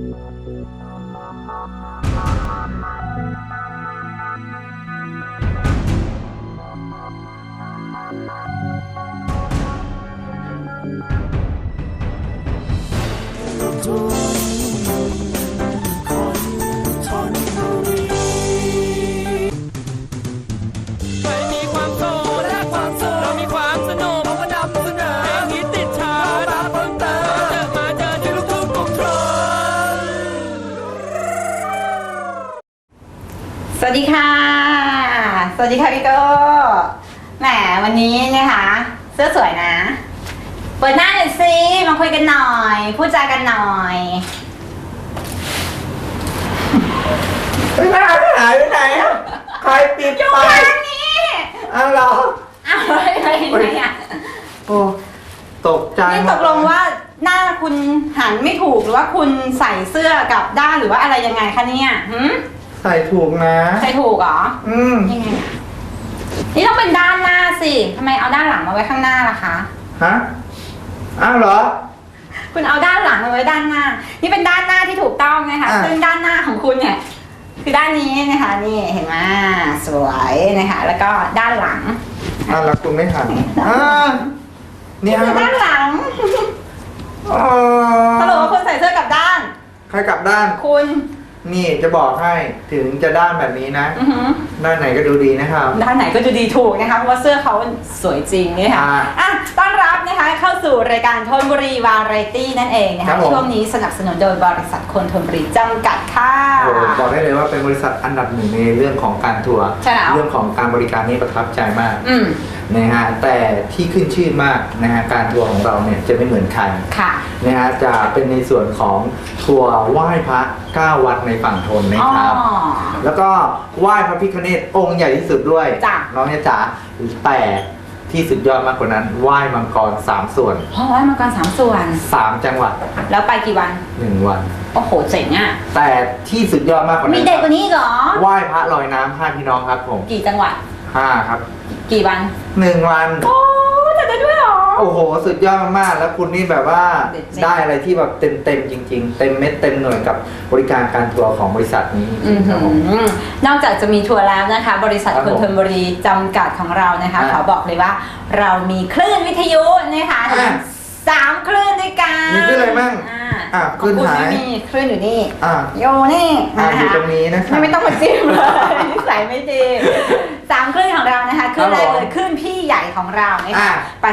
ไม่ วัสดีค่ะ สวัสดีค่ะพี่โก้แหมวันนี้นะคะ เสื้อสวยนะ เปิดหน้าหน่อยสิมาคุยกันหน่อย พูดจากันหน่อยไม่หายหายไปไหนอะใครปิดอยู่ไฟทางนี้อ้าวเหรออ้าวไปไหนอะโอ้ตกใจนี่หมตดกลงว่าหน้าคุณหันไม่ถูกหรือว่าคุณใส่เสื้อกลับด้านหรือว่าอะไรยังไงคะเนี่ยหืม ใส่ถูกนะ ใส่ถูกเหรอ อืมยังไงอะนี่ต้องเป็นด้านหน้าสิทำไมเอาด้านหลังมาไว้ข้างหน้าล่ะคะ ฮะอ้าวเหรอ คุณเอาด้านหลังมาไว้ด้านหน้า นี่เป็นด้านหน้าที่ถูกต้องนะคะอะ ซึ่งด้านหน้าของคุณเนี่ย คือด้านนี้นะคะ นี่เห็นไหมสวยนะคะ แล้วก็ด้านหลังอ้าวแล้วคุณไม่หันอ่าเนี่ยคือด้านหลังอ๋อสรุปว่าคุณใส่เสื้อกลับด้าน ใครกลับด้าน คุณ นี่จะบอกให้ถึงจะด้านแบบนี้นะ อือหือด้านไหนก็ดูดีนะครับ ด้านไหนก็จะดีถูกนะคะเพราะว่าเสื้อเขาสวยจริงนี่ค่ะอ่าอะต้อนรับนะคะเข้าสู่รายการทนบุรีวาไรตี้นั่นเองนะครัคะบผม ช่วงนี้สนับสนุนโดยบริษัทคนทนบุรีจำกัดค่ะ โอ้โหบอกได้เลยว่าเป็นบริษัทอันดับหนึ่งในเรื่องของการทัวร์ใช่แล้ว เรื่องของการบริการนี่ประทับใจมาก อืม นะฮะแต่ที่ขึ้นชื่อมากนะฮะการทัวร์ของเราเนี่ยจะไม่เหมือนใครค่ะนะฮะจะเป็นในส่วนของทัวร์ไหว้พระ9วัดในฝั่งทนนะครับ อ๋อ แล้วก็ไหว้พระพิฆเนศองค์ใหญ่ที่สุดด้วยจ้ะ น้องเนี่ยจ๋าแต่ที่สุดยอดมากกว่านั้นไหว้มังกร3ส่วนเพราะว่ามังกรสามส่วน3จังหวัดแล้วไปกี่วัน1วัน โอ้โห เจ๋งอะ แต่ที่สุดยอดมากกว่ามีนั้นเด็กกว่านี้อีกเหรอ ไหว้พระลอยน้ำห้าพี่น้องครับผม กี่จังหวัด ห้าครับ กี่วัน หนึ่งวัน โอ้จัดได้ด้วยเหรอ โอ้โห สุดยอดมากๆ แล้วคุณนี่แบบว่าเด็ดจริงได้อะไรที่แบบเต็มเต็มๆจริง ๆ เต็มเม็ดเต็มหน่วยกับบริการการทัวร์ของบริษัทนี้จอืริงอๆครับผมหือนอกจากจะมีทัวร์แล้วนะคะ บริษัทครับคผมนทนบุรีจำกัดของเรานะคะอะขอบอกเลยว่า เรามีคลื่นวิทยุนะคะอะ สามคลื่นด้วยกันมีคลื่นอะไรบ้างอ่าอะของคุณคลื่นหาย ไม่มีคลื่นอยู่นี่อ่าโยนี่อ่านะอยู่คะตรงนี้นะครับไม่ไม่ต้องมาจิ้มเลยนิสัยไม่ดีสามคลื่นของเรานะคะคลื่นแรกครับผมเลยคลื่นพี่ใหญ่ของเรานะอ่าคะ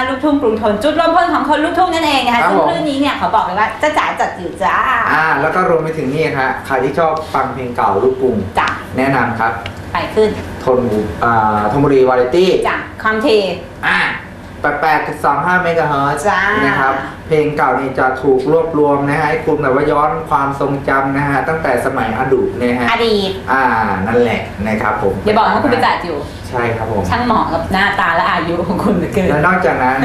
88.75 ลูกทุ่งกรุงทนจุดรวมพลของคนลูกทุ่งนั่นเองนะคะครับซึ่งผมคลื่นนี้เนี่ยเขาบอกเลยว่าจะจ๋าจัดจืดจ้าอ่าแล้วก็รวมไปถึงนี่ครับใครที่ชอบฟังเพลงเก่าลูกกรุงจ้ะแนะนำครับไปขึ้นทนบุอ่าทนบุรีวาไรตี้จ้ะความเทอ่า 88.25เมกะเฮิรตซ์จ้านนะครับ เพลงเก่านี่จะถูกรวบรวมนะฮะให้คุณแบบว่าย้อนความทรงจำนะฮะตั้งแต่สมัยอดีตนะฮะอดีต อ่านั่นแหละนะครับผมอย่าบอกว่าคุณไปจัดอยู่ ใช่ครับผม ช่างเหมาะกับหน้าตาและอายุของคุณเหลือเกิน แล้วนอกจากนั้น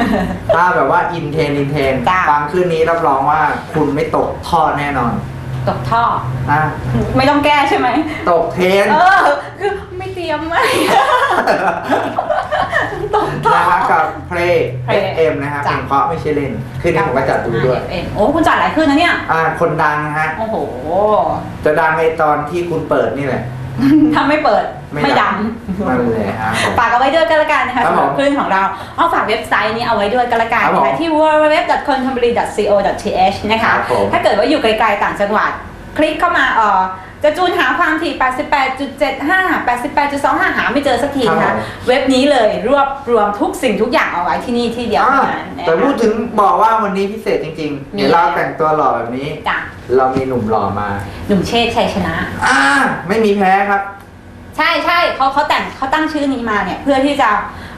ถ้าแบบว่าอินเทนอินเทนจ้ะ ฟังคืนนี้รับรองว่าคุณไม่ตกท่อแน่นอนตกท่อ นะไม่ต้องแก้ใช่ไหม ตกเทนเออ คือไม่เตรียมไม่ ตกท่อ นะครับกับเพลง Play FM นะครับเพจ้ะ ลงเพราะไม่ใช่เล่น คืนนี้ผมก็จัดดูด้วย เอ็มโอ้คุณจัดหลายขึ้นนะเนี่ย อ่าคนดังนะฮะ โอ้โห จะดังในตอนที่คุณเปิดนี่แหละ ถ้าไม่เปิดไม่ไม่ดัดังงนั่นแหละฮะผม ฝากเอาไว้ด้วยกันละกันนะคะครับสำหรับผมคลื่นของเราเอาฝากเว็บไซต์นี้เอาไว้ด้วยกันละกันครับนะผมคะที่ www.contemporary.co.th นะคะ ครับผมถ้าเกิดว่าอยู่ไกลๆต่างจังหวัด คลิกเข้ามาเอ่อ จะจูนหาความถี่ 88.75 88.25 หาไม่เจอสักทีนะคะเว็บนี้เลยรวบรวมทุกสิ่งทุกอย่างเอาไว้ที่นี่ที่เดียวอ่าเท่านั้นนะคะ แต่พูดถึงบอกว่าวันนี้พิเศษจริงๆ มี เดี๋ยวเราแต่งตัวหล่อแบบนี้ จ้ะเรามีหนุ่มหล่อมา หนุ่มเชษฐ์ชัยชนะ อ่า ไม่มีแพ้ครับ ใช่ใช่เขาเขาแต่งเขาตั้งชื่อนี้มาเนี่ยเพื่อที่จะ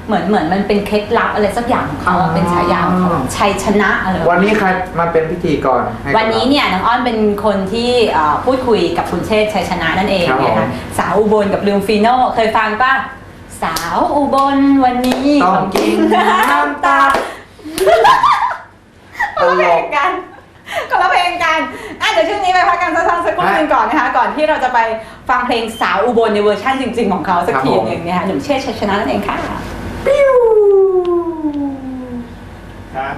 เหมือนเหมือนมันเป็นเคล็ดลับอะไรสักอย่างของเขาอะอ๋อเป็นฉายาของเขาชัยชนะอะไรแบบวันนี้ใครมาเป็นพิธีกรให้กับวันนี้เนี่ยน้องอ้อนเป็นคนที่เอ่อพูดคุยกับคุณเชษฐ์ชัยชนะนั่นเองครับผมนะคะสาวอุบลกับลืมฟีโน่เคยฟังป่ะสาวอุบลวันนี้ต้องกินน้ำตาคนละเพลงกันคนละเพลงกันอะเดี๋ยวช่วงนี้ไปพักกันสั้นๆสักครู่หนึงก่อนนะคะ ก่อนที่เราจะไปฟังเพลงสาวอุบลในเวอร์ชันจริง ๆ ของเขาสักครับทีผมหนึ่งนะคะหนุ่มเชษฐ์ชัยชนะนั่นเองค่ะ ปิ้วครับ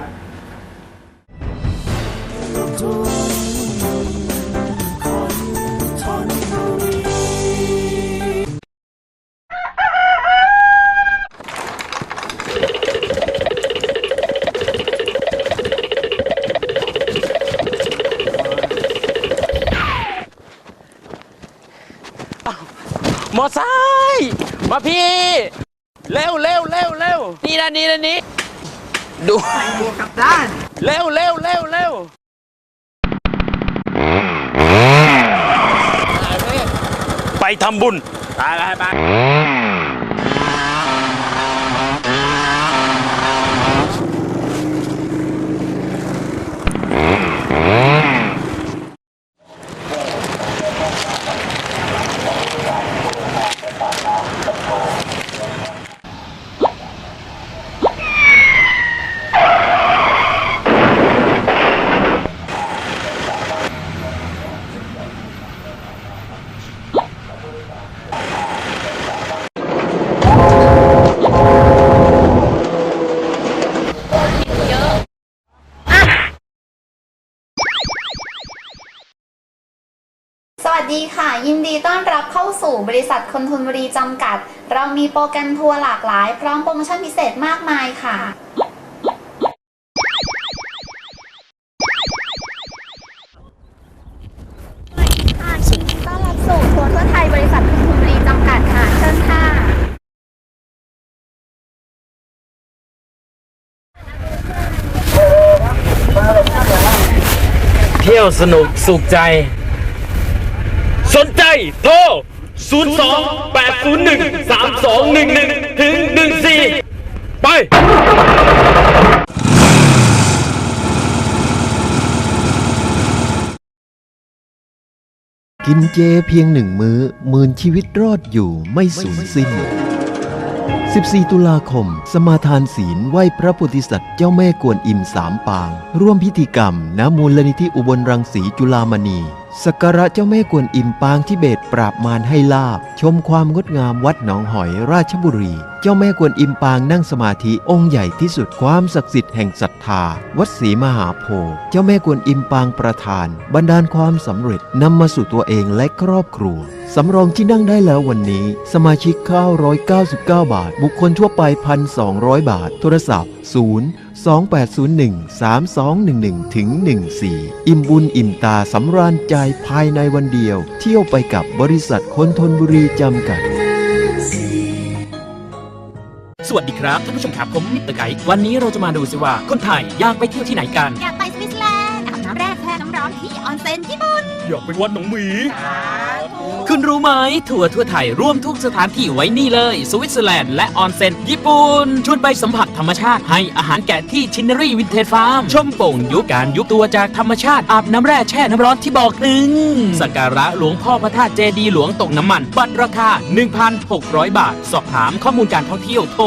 มอไซค์มาพี่ เร็วนี่นะนี่นะนี่ดูบวกกับด้าน เร็วเร็วเร็วเร็วไปทำบุญ ไปไปไป วัสดีค่ะ ยินดีต้อนรับเข้าสู่บริษัทคนทุนบุรีจำกัด เรามีโปรแกรมทัวร์หลากหลาย พร้อมโปรโมชั่นพิเศษมากมายค่ะค่ะยินดีต้อนรับสู่ทัวร์ทั่วไทยบริษัทคนทุนบุรีจำกัดค่ะเชิญค่ะ เที่ยวสนุกสุขใจ สนใจโทร 02 801 3211 ถึง 14 ไป กินเจเพียงหนึ่งมื้อหมื่นชีวิตรอดอยู่ไม่สูญสิ้น 14 ตุลาคม สมาทานศีลไหว้พระโพธิสัตว์เจ้าแม่กวนอิมสามปาง ร่วมพิธีกรรมณมูลนิธิอุบลรังสีจุลามณี สักการะเจ้าแม่กวนอิมปางทิเบตปราบมารให้ลาบ ชมความงดงามวัดหนองหอยราชบุรี เจ้าแม่กวนอิมปางนั่งสมาธิองค์ใหญ่ที่สุดความศักดิ์สิทธิ์แห่งศรัทธา วัดศรีมหาโพธิ์เจ้าแม่กวนอิมปางประธาน บรรดาลความสำเร็จนำมาสู่ตัวเองและครอบครัวสำรองที่นั่งได้แล้ววันนี้ สมาชิก 999 บาท บุคคลทั่วไป 1,200 บาท โทรศัพท์ 0 2801 3211 ถึง 14 อิ่มบุญอิ่มตาสำราญใจภายในวันเดียว เที่ยวไปกับบริษัทคนทนบุรีจำกัด สวัสดีครับท่านผู้ชมครับผมมิสเตอร์ไกด์วันนี้เราจะมาดูสิว่าคนไทยอยากไปเที่ยวที่ไหนกัน อยากไปสวิตเซอร์แลนด์อาบน้ำแร่แช่น้ำร้อนที่ออนเซ็นญี่ปุ่นอยากไปวัดหนองหมี คุณรู้ไหมทัวร์ทั่วไทยร่วมทุกสถานที่ไว้นี่เลย สวิตเซอร์แลนด์และออนเซ็นญี่ปุ่นชวนไปสัมผัสธรรมชาติให้อาหารแกะที่ชินเนอรี่วินเทจฟาร์ม ชมโป่งยุคการยุบตัวจากธรรมชาติอาบน้ำแร่แช่น้ำร้อนที่บอกถึงสักการะหลวงพ่อพระธาตุเจดีหลวงตกน้ำมัน บัตรราคา 1,600 บาท สอบถามข้อมูลการท่องเที่ยวโทร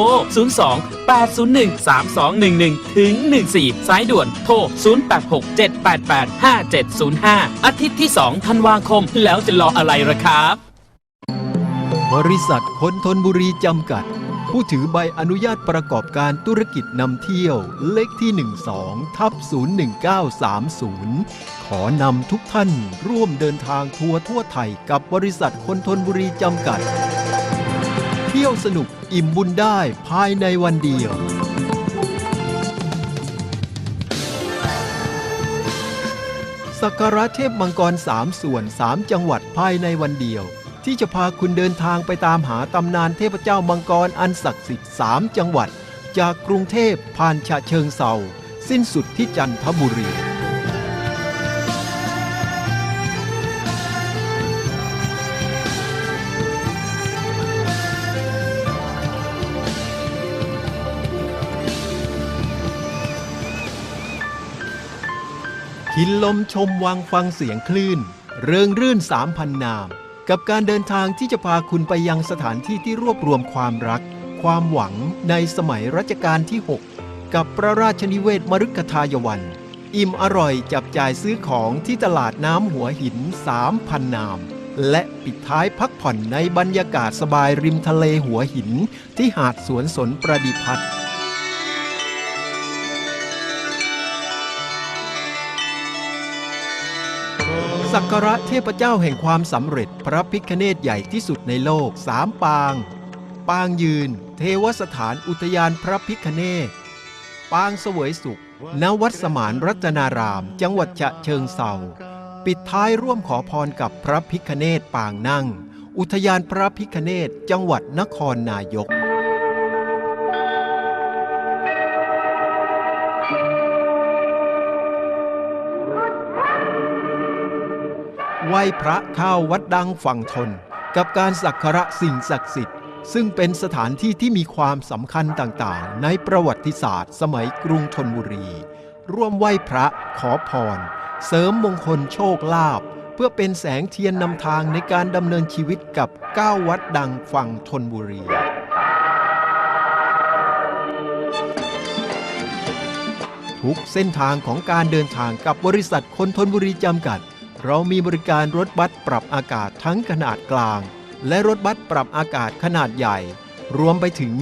02 801 3211 ถึง 14 สายด่วนโทร 086 788 5705 อาทิตย์ที่ 2 ธันวาคม แล้วจะรออะไรล่ะครับ บริษัทคนทนบุรีจำกัด ผู้ถือใบอนุญาตประกอบการธุรกิจนำเที่ยว เลขที่ 12 ทับ 01930 ขอนำทุกท่านร่วมเดินทางทัวร์ทั่วไทยกับบริษัทคนทนบุรีจำกัด ที่ยวสนุกอิ่มบุญได้ภายในวันเดียว สักการะเทพมังกรสามส่วนสามจังหวัดภายในวันเดียว ที่จะพาคุณเดินทางไปตามหาตำนานเทพเจ้ามังกรอันศักดิ์สิทธิ์สามจังหวัด จากกรุงเทพผ่านฉะเชิงเซาสิ้นสุดที่จันทบุรี คินลมชมวังฟังเสียงคลื่น เริงรื่นสามพันนาม กับการเดินทางที่จะพาคุณไปยังสถานที่ที่รวบรวมความรัก ความหวังในสมัยรัชกาลที่ 6 กับพระราชนิเวศมฤคทายวัน อิ่มอร่อยจับจ่ายซื้อของที่ตลาดน้ำหัวหินสามพันนาม และปิดท้ายพักผ่อนในบรรยากาศสบายริมทะเลหัวหินที่หาดสวนสนประดิพัฒน์ สักการะเทพเจ้าแห่งความสำเร็จพระพิคเนตใหญ่ที่สุดในโลกสามปาง ปางยืน เทวสถานอุทยานพระพิคเนตปางเสวยสุข ณ วัดสมานรัตนาราม จังหวัดฉะเชิงเซาปิดท้ายร่วมขอพรกับพระพิคเนตปางนั่ง อุทยานพระพิคเนตจังหวัดนครนายก ไหว้พระเข้าวัดดังฝั่งทน กับการสักการะสิ่งศักดิ์สิทธิ์ ซึ่งเป็นสถานที่ที่มีความสำคัญต่างๆ ในประวัติศาสตร์ สมัยกรุงธนบุรี ร่วมไหว้พระขอพร เสริมมงคลโชคลาภเพื่อเป็นแสงเทียนนำทางในการดำเนินชีวิตกับ9วัดดังฝั่งธนบุรีทุกเส้นทางของการเดินทางกับบริษัทคนทนบุรีจำกัด เรามีบริการรถบัสปรับอากาศทั้งขนาดกลาง และรถบัสปรับอากาศขนาดใหญ่ รวมไปถึง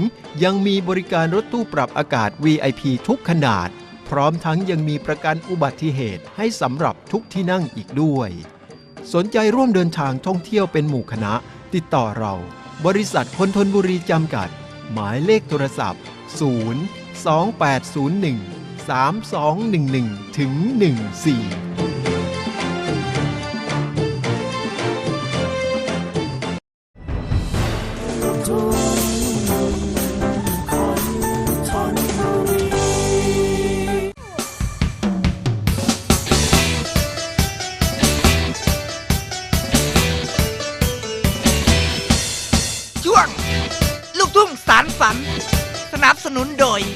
ยังมีบริการรถตู้ปรับอากาศ VIP ทุกขนาด พร้อมทั้งยังมีประกันอุบัติเหตุให้สำหรับทุกที่นั่งอีกด้วย สนใจร่วมเดินทางท่องเที่ยวเป็นหมู่คณะ ติดต่อเรา บริษัทคนทนบุรีจำกัด หมายเลขโทรศัพท์ 0 2801 3211ถึง14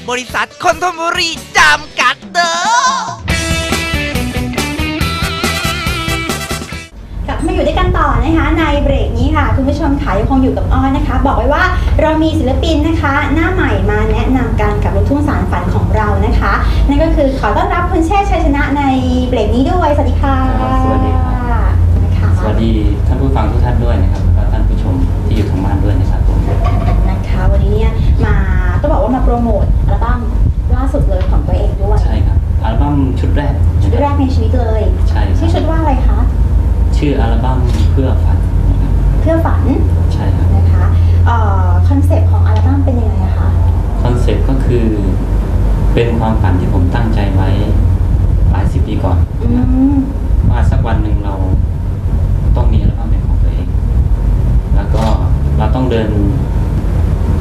บริษัทคนทบุรีจำกัดเด้อกลับมาอยู่ด้วยกันต่อนะคะในเบรกนี้ค่ะ คุณผู้ชมค่ะยังคงอยู่กับอ้อนนะคะ บอกไว้ว่าเรามีศิลปินนะคะ หน้าใหม่มาแนะนำกันกับลูกทุ่งสารฝันของเรานะคะ นั่นก็คือขอต้อนรับคุณเชษฐ์ชัยชนะในเบรกนี้ด้วยสวัสดีค่ะครับสวัสดีครับ นะคะ สวัสดีท่านผู้ฟังทุกท่านด้วยนะครับแล้วก็ท่านผู้ชมที่อยู่ทางบ้านด้วยนะครับผม นะคะวันนี้เนี่ยมา ต้องบอกว่ามาโปรโมทอัลบั้มล่าสุดเลยของตัวเองด้วย ใช่ครับ อัลบั้มชุดแรกชุดนะคแรรับกในชีวิตเลยใช่คชื่อชุรัดบว่าอะไรคะ ชื่ออัลบั้มเพื่อฝันนะครับเพื่อฝัน ใช่ครับนะคะเอ่อคอนเซปต์ของอัลบั้มเป็นยังไงอะคะ คอนเซ็ปต์ก็คือเป็นความฝันที่ผมตั้งใจไว้หลายสิบปีก่อนอืนะครับมว่าสักวันหนึ่งเราต้องมีอัลบั้มเป็นของตัวเอง แล้วก็เราต้องเดิน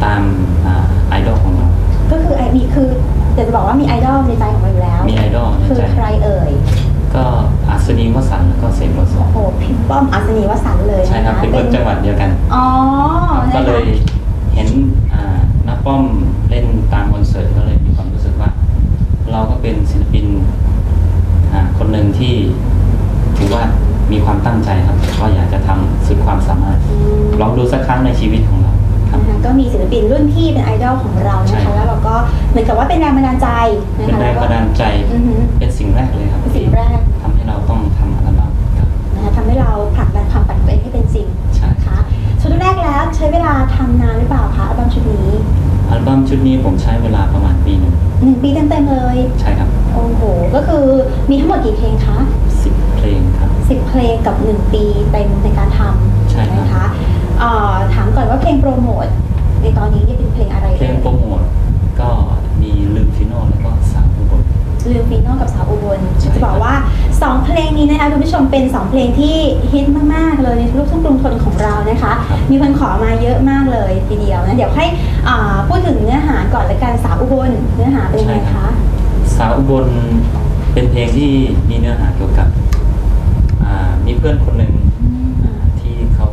ตามอ่าไอดอลของเรา ก็คือไอมีคือเดี๋ยวจะบอกว่ามีไอดอลในใจของเราอยู่แล้ว มีไอดอลในคือใจ ใครเอ่ย ก็อัศนีวสันต์แล้วก็เสกโลโซโอ้โหพี่ป้อมอัศนีวสันต์เลยใช่ครับะะเป็นคนจังหวัดเดียวกัน อ๋อก็นะเลคะยเห็นอ่านักป้อมเล่นตามคอนเสิร์ตก็เลยมีความรู้สึกว่า เราก็เป็นศิลปินอ่าคนหนึ่งที่ถือว่ามีความตั้งใจครับ ก็อยากจะทำสุดความสามารถอืมลองดูสักครั้งในชีวิตของเรา ครับนะคะก็มีศิลปินรุ่นพี่เป็นไอดอลของเราใช่ นะคะแล้วเราก็เหมือนกับว่าเป็นแรงบันดาลใจนะเป็นคะแรงล้วก็ บันดาลใจอือฮึ เป็นสิ่งแรกเลยครับเป็นสิ่งแรกทำให้เราต้องทำอัลบั้มครับนะคะทำให้เราผลักดันความฝันของตัวเองให้เป็นจริงใช่ นะคะชุดแรกแล้วใช้เวลาทำนานหรือเปล่าคะอัลบั้มชุดนี้อัลบั้มชุดนี้ผมใช้เวลาประมาณปีหนึ่งหนึ่งปีเต็มๆเลยใช่ครับโอ้โหก็คือมีทั้งหมดกี่เพลงคะสิบเพลงครับ 10 เพลงกับ 1 ปีเต็มในการทใช่ำ ถามก่อนว่าเพลงโปรโมทในตอนนี้เนี่ยเป็นเพลงอะไรเพลงโปรโมทก็มีลืมฟิโนแล้วก็สามอุบลลืมฟีโน่กับสาวอุบลใช่จะบอกว่า 2 เพลงนี้นะคะคุณผู้ชมเป็น 2 เพลงที่ฮิตมากๆเลยในลูกทุ่งกรุงทนของเรานะคะ มีคนขอมาเยอะมากเลยทีเดียวนะเดี๋ยวให้อ่าพูดถึงเนื้อหาก่อนละกันสาวอุบลเนื้อหาเป็นยังไงคะสาวอุบลเป็นเพลงที่มีเนื้อหาเกี่ยวกับอ่ามีเพื่อนคนหนึ่งอ่าที่เขา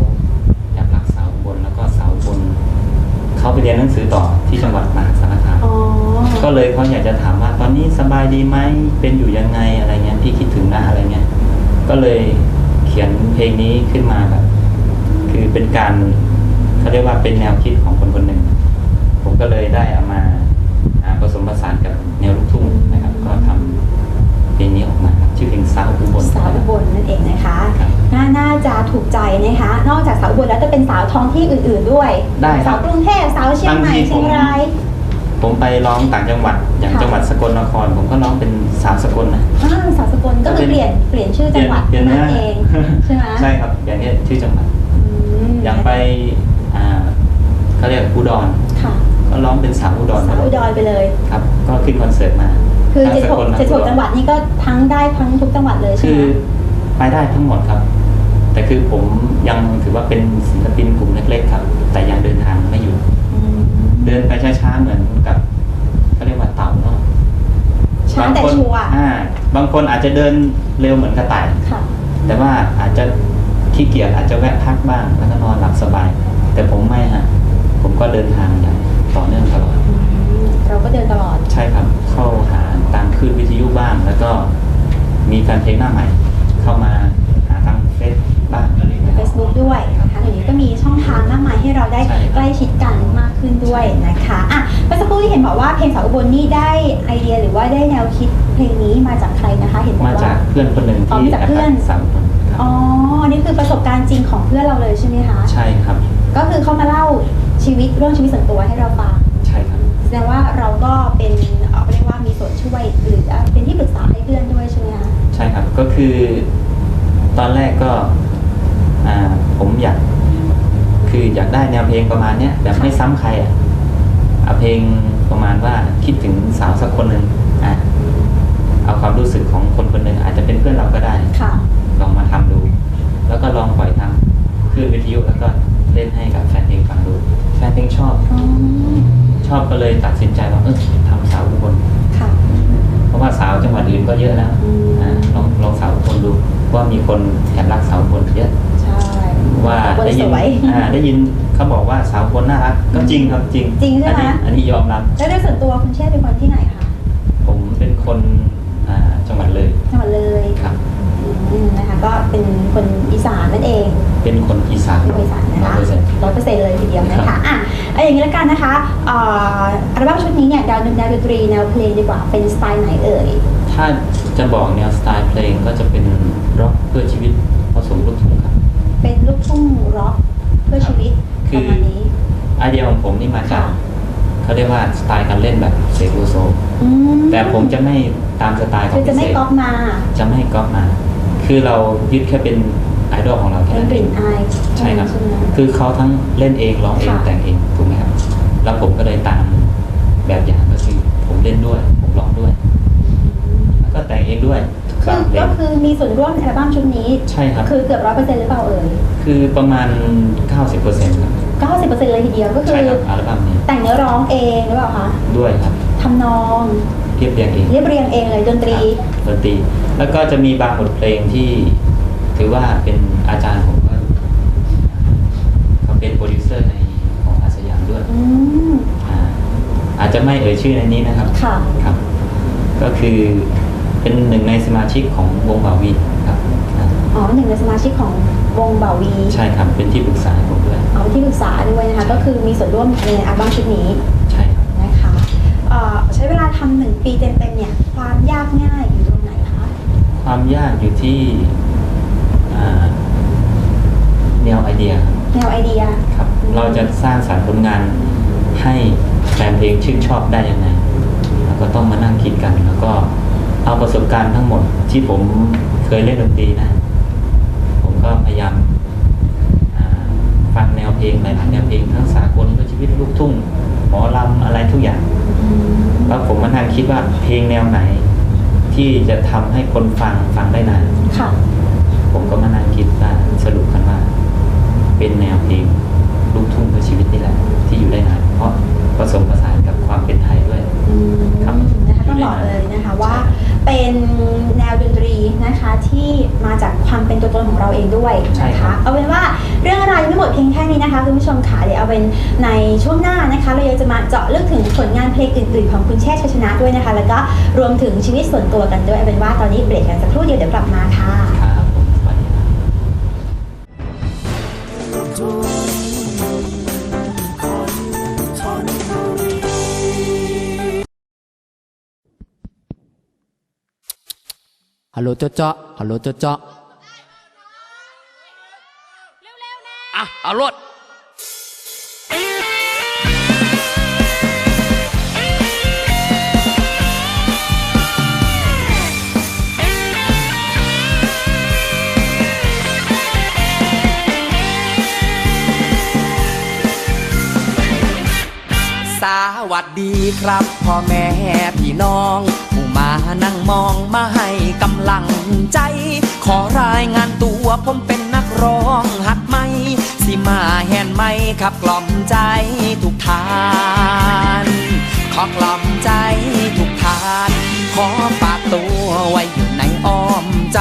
แอบรักสาวอุบลแล้วก็สาวอุบล เขาไปเรียนหนังสือต่อที่จังหวัดมหาสารคามอ๋อก็เลยเขาอยากจะถามว่าตอนนี้สบายดีไหมเป็นอยู่ยังไงอะไรเงี้ยพี่คิดถึงนะอะไรเงี้ยก็เลยเขียนเพลงนี้ขึ้นมาแบบคือเป็นการเขาเรียกว่าเป็นแนวคิดของคนคนหนึ่งผมก็เลยได้เอามาอ่าผสมผสานกับ สาวอุบลสาวอุบลนั่นเองนะคะครับน่าน่าจะถูกใจนะคะ นอกจากสาวอุบลแล้วจะเป็นสาวท้องที่อื่น ๆ ด้วย ได้คสารัวบกรุงเทพสาวเชียงใหม่บางทีเชียงผมรายผมไปร้องต่างจังหวัดอย่างค่ะจังหวัดสกลนคร ผมก็ร้องเป็นสาวสกลนะอ่าสาวสกลก็คือเปลี่ยนเปลี่ยนชื่อจังหวัดเปลี่ยนนั่นเนื้อเองใช่ไหมใช่ครับอย่างนี้ชื่อจังหวัดอืมอย่างไปอ่าเขาเรียกอุดรค่ะก็ร้องเป็นสาวอุดรสาวอุดรไปเลยครับ ก็ขึ้นคอนเสิร์ตมา คือทั้งเจ็ดสหกกลทั้เจ็ดหกอุรจังหวัดนี่ก็ทั้งได้ทั้งทุกจังหวัดเลยใช่คืไหอมไปได้ทั้งหมดครับ แต่คือผมยังถือว่าเป็นศิลปินกลุ่มเล็กๆครับ แต่ยังเดินทางไม่อยู่ เดินไปช้าๆเหมือนกับเขาเรียกว่าเต่าเนาะช้าบางแต่คนชัวร์อ่าบางคนอาจจะเดินเร็วเหมือนกระต่ายค่ะแต่ว่าอาจจะขี้เกียจอาจจะแวะพักบ้างแล้วก็นอนหลับสบาย แต่ผมไม่ฮะผมก็เดินทางอย่างต่อเนื่องตลอดเราก็เดินตลอดใช่ครับ เข้าหาตาม คลื่นวิทยุบ้าง แล้วก็มีแฟนเพลงหน้าใหม่ เข้ามาหาทางเฟซบ้างอะไรอย่างเงี้ย Facebook ด้วยนะคะเดี๋ยวนี้ก็มีช่องทางมากมายให้เราได้ใช่ครับใกล้ชิดกันมากขึ้นด้วยนะคะอะเมื่อสักครู่ที่เห็นบอกว่าเพลงสาวอุบลนี่ได้ไอเดียหรือว่าได้แนวคิดเพลงนี้มาจากใครนะคะ เห็นบอกมาว่าจากเพื่อนคนหนึ่งอ๋อที่มาจากเพื่อนแปสามคนครับอ๋ออันนี่คือประสบการณ์จริงของเพื่อนเราเลยใช่ไหมคะใช่ครับ ก็คือเขามาเล่าชีวิตเรื่องชีวิตส่วนตัวให้เราฟังใช่ครับแสดงว่าเราก็เป็น ช่วยหรือเป็นที่ปรึกษาให้เพื่อนด้วยใช่ไหมคะใช่ครับก็คือ ตอนแรกก็อ่าผมอยากคืออยากได้แนวเพลงประมาณเนี้ยแบบไม่ซ้ำใครอะเอาเพลงประมาณว่าคิดถึงสาวสักคนหนึ่งอะเอาความรู้สึกของคนคนหนึ่งอาจจะเป็นเพื่อนเราก็ได้ค่ะลองมาทำดู แล้วก็ลองปล่อยทางคลื่นวิทยุแล้วก็เล่นให้กับแฟนเพลงฟังดู แฟนเพลงชอบอ๋อชอบก็เลยตัดสินใจว่าเออทำสาวอุบลค่ะเพราะ ว่าสาวจังหวัดอื่นก็เยอะแล้วอืมอ่าลองลองสาวอุบลดูว่ามีคนแอบรักสาวอุบลเยอะใช่ว่าคนได้สยินวยอ่าได้ยินเขาบอกว่าสาวอุบลน่ารักก็จริงครับจริงจริงใช่ไหมอันนี้อันนี้ยอมรับแล้วโดยส่วนตัวคุณเชษฐ์เป็นคนที่ไหนคะผมเป็นคนอ่าจังหวัดเลยจังหวัดเลยครับอืม นะคะก็เป็นคนอีสานนั่นเอง เป็นคนอีสานเป็นคนอีสานนะคะ100%ร้อยเปอร์เซ็นต์เลยทีเดียวนะครัคะบอะเอาอย่างนี้แล้วกันนะคะเอ่ออัลบั้มชุดนี้เนี่ยแนวแนวดนตรีแนวเพลงดีกว่าเป็นสไตล์ไหนเอ่ยถ้าจะบอกแนวสไตล์เพลงก็จะเป็นร็อกเพื่อชีวิตผสมลูกทุ่งครับ เป็นลูกทุ่งร็อกเพื่อชีวิตคืปอระมาณนี้ไอเดียของผมนี่มาจากเขาเรียกว่าสไตล์การเล่นแบบเซโกโซอืมแต่ผมจะไม่ตามสไตล์ขอคืงอพิจะเศไม่ษก๊อปมา จะไม่ก๊อปมา คือเรายึดแค่เป็นไอดอลของเราแค่เป็นนั้นกเอลิ่งนอายใช่ครับใช่ไหมคือเขาทั้งเล่นเองร้องเองค่ะแต่งเองถูกไหมครับ แล้วผมก็เลยตามแบบอย่างก็คือผมเล่นด้วย ผมร้องด้วย แล้วก็แต่งเองด้วยทุกคืบาองเพลก็งคือมีส่วนร่วมในอัลบั้มชุดนี้ ใช่ครับ คือเกือบร้อยเปอร์เซ็นต์หรือเปล่าเอ่ย คือประมาณ90%ครับเก้าสิบเปอร์เซ็นต์เลยทีเดียวก็คืใช่อครับอัลบั้มนี้แต่งเนื้อร้องเองหรือเปล่าคะ ด้วยครับทำนอง เรียบเรียงเองเรียบเรียงเองเลยดนตรีดนตรี แล้วก็จะมีบางบทเพลงที่ถือว่าเป็นอาจารย์ผมก็เขาเป็นโปรดิวเซอร์ในของอาสยามด้วยอืมอ่าอาจจะไม่เอ่ยชื่อในนี้นะครับค่ะครับ ก็คือเป็นหนึ่งในสมาชิกของวงบาวีครับอ่าอ๋อหนึ่งในสมาชิกของวงบ่าวีใช่ครับเป็นที่ปรึกษาให้ผมด้วยเอาที่ปรึกษาด้วยนะคะก็คือมีส่วนร่วมในอัลบั้มชุดนี้ ใช้เวลาทำหนึ่งปีเต็มๆเนี่ยความยากง่ายอยู่ตรงไหนคะความยากอยู่ที่อ่าแนวไอเดียครับแนวไอเดียครับเราจะสร้างสรรค์ผลงานให้แฟนเพลงชื่นชอบได้ยังไงแล้วก็ต้องมานั่งคิดกัน แล้วก็เอาประสบการณ์ทั้งหมดที่ผมเคยเล่นดนตรีนะ ผมก็พยายามอ่าฟังแนวเพลงหลายๆแนวเพลงทั้งสากลเพื่อชีวิตลูกทุ่งหม อลำอะไรทุกอย่าง แล้วผมมานั่งคิดว่าเพลงแนวไหน ที่จะทำให้คนฟังฟังได้นานค่ะผมก็มานั่งคิดว่าสรุปกันว่า เป็นแนวเพลงลูกทุ่งเพื่อชีวิตนี่แหละที่อยู่ได้นานเพราะผสมผสานกับความเป็นไทยด้วยอืมครับนะคะ ต้องบอกเลยนะคะว่าเป็นแนวดนตรีนะคะที่มาจากความเป็นตัวตนของเราเองด้วยใช่นะครัคะบเอาเป็นว่าเรื่องราวยังไม่หมดเพียงแค่นี้นะคะคุณผู้ชมค่ะเดี๋ยวเอาเป็นในช่วงหน้านะคะ เรายังจะมาเจาะลึกถึงผลงานเพลงอื่นๆ ของคุณเชษฐ์ชัยชนะด้วยนะคะ แล้วก็รวมถึงชีวิตส่วนตัวกันด้วยเอาเป็นว่าตอนนี้เบรกกันสักครู่เดียวเดี๋ยวกลับมาค่ะ ฮัลโหลเจ้าเจ้าฮัลโหลเจ้าเจ้าอะเอารถสวัสดีครับพ่อแม่พี่น้องผู้มา นั่งมองมาให้กำลังใจ ขอรายงานตัวผมเป็นนักร้องหัดไหมสิมาแหนไหมขับกล่อมใจทุกทานขอกล่อมใจทุกทาน ขอฝากตัวไว้อยู่ในอ้อมใจ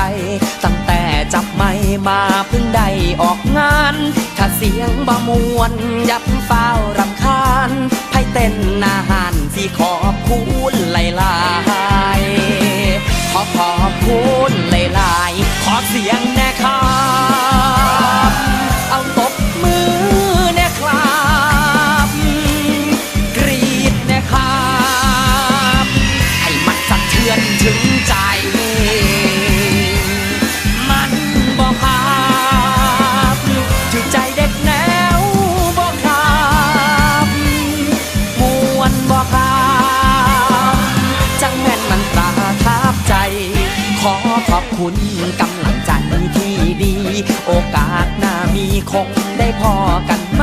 ตั้งแต่จับไม่มาเพิ่งได้ออกงาน ถ้าเสียงบ่มวนยับเฝ้ารำคาญให้เต้นอาหาร สีขอบคุณหลายๆขอขอบคุณหลายๆขอเสียงแน่ครับ คุณกำลังใจที่ดี โอกาสหน้ามีคงได้พอกันไหม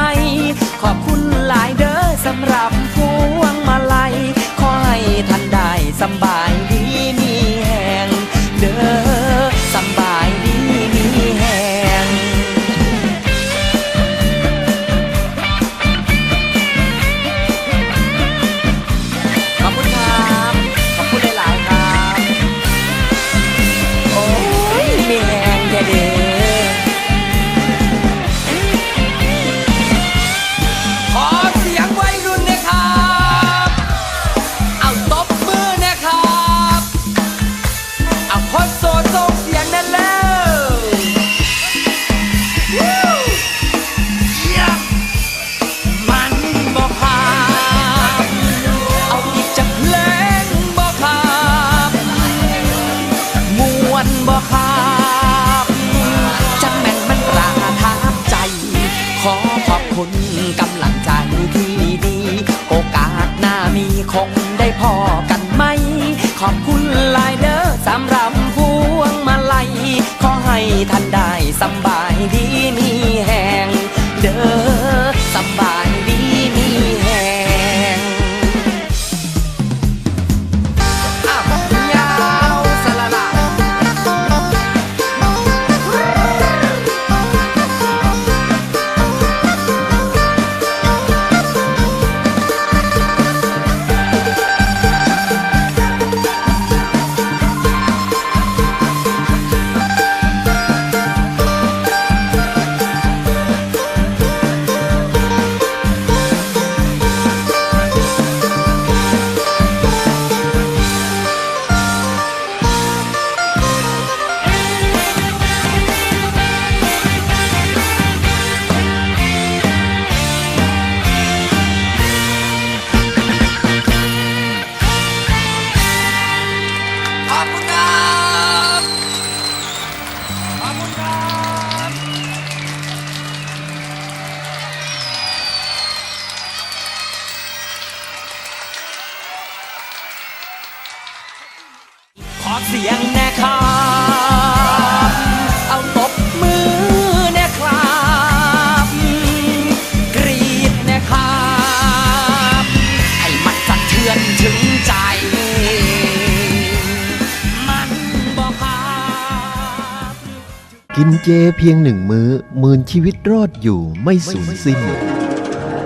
เพียงหนึ่งมื้อหมื่นชีวิตรอดอยู่ไม่สูญสิ้น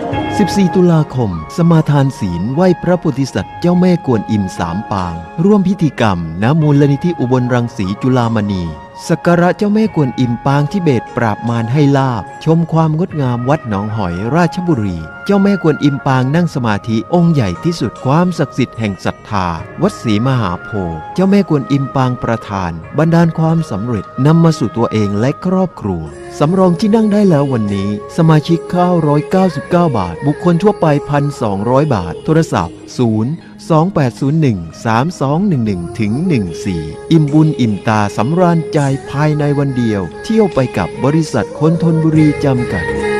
14 ตุลาคม สมาทานศีลไหว้พระโพธิสัตว์เจ้าแม่กวนอิมสามปาง ร่วมพิธีกรรมณมูลนิธิอุบลรังสีจุลามณีสักการะเจ้าแม่กวนอิมปางที่เบตปราบมารให้ลาบ ชมความงดงามวัดหนองหอยราชบุรี เจ้าแม่กวนอิมปางนั่งสมาธิองค์ใหญ่ที่สุดความศักดิ์สิทธิ์แห่งศรัทธา วัดศรีมหาโพธิ์เจ้าแม่กวนอิมปางประธาน บรรดาลความสำเร็จนำมาสู่ตัวเองและครอบครัวสำรองที่นั่งได้แล้ววันนี้ สมาชิก 999 บาท บุคคลทั่วไป 1,200 บาท โทรศัพท์ 0 2801 3211ถึง14 อิ่มบุญอิ่มตาสำราญใจภายในวันเดียว เที่ยวไปกับบริษัทคนทนบุรีจำกัด